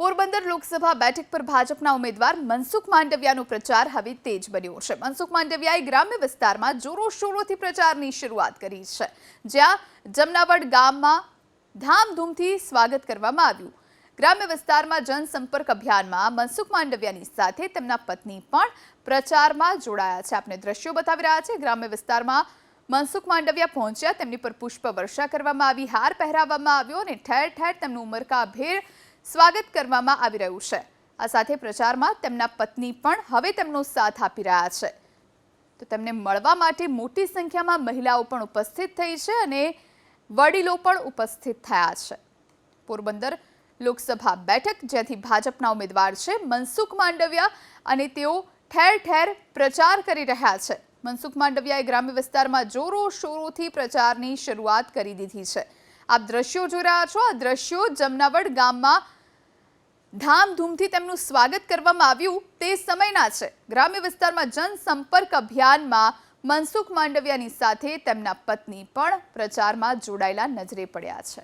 પોરબંદર લોકસભા બેઠક પર ભાજપના ઉમેદવાર મનસુખ માંડવિયાનો પ્રચાર હવે તેજ બન્યો છે. મનસુખ માંડવિયાએ ગ્રામ્ય વિસ્તારમાં જોરોશોરોથી પ્રચારની શરૂઆત કરી છે. જ્યાં જમનાવડ ગામમાં ધામધૂમથી સ્વાગત કરવામાં આવ્યું. ગ્રામ્ય વિસ્તારમાં જનસંપર્ક અભિયાનમાં મનસુખ માંડવિયાની સાથે તેમના પત્ની પણ પ્રચારમાં જોડાયા છે. આપણે દ્રશ્યો બતાવી રહ્યા છે ગ્રામ્ય વિસ્તારમાં મનસુખ માંડવિયા પહોંચ્યા. તેમની પર પુષ્પ વર્ષા કરવામાં આવી, હાર પહેરાવવામાં આવ્યો અને ઠેર ઠેર તેમનું ઉમરકાભેર સ્વાગત કરવામાં આવી રહ્યું છે. આ સાથે પ્રચારમાં તેમના પત્ની પણ હવે તેમનો સાથ આપી રહ્યા છે. તો તેમને મળવા માટે મોટી સંખ્યામાં મહિલાઓ પણ ઉપસ્થિત થઈ છે અને વડીલો પણ ઉપસ્થિત થયા છે. પોરબંદર લોકસભા બેઠક જ્યાંથી ભાજપના ઉમેદવાર છે મનસુખ માંડવિયા અને તેઓ ઠેર ઠેર પ્રચાર કરી રહ્યા છે. મનસુખ માંડવિયાએ ગ્રામ્ય વિસ્તારમાં જોરો શોરોથી પ્રચારની શરૂઆત કરી દીધી છે. આપ દ્રશ્યો જોઈ રહ્યા છો. આ દ્રશ્યો જમનાવડ ગામમાં ધામધૂમથી તેમનું સ્વાગત કરવામાં આવ્યું તે સમયના છે. ગ્રામ્ય વિસ્તારમાં જનસંપર્ક અભિયાનમાં મનસુખ માંડવિયાની સાથે તેમના પત્ની પણ પ્રચારમાં જોડાયેલા નજરે પડ્યા છે.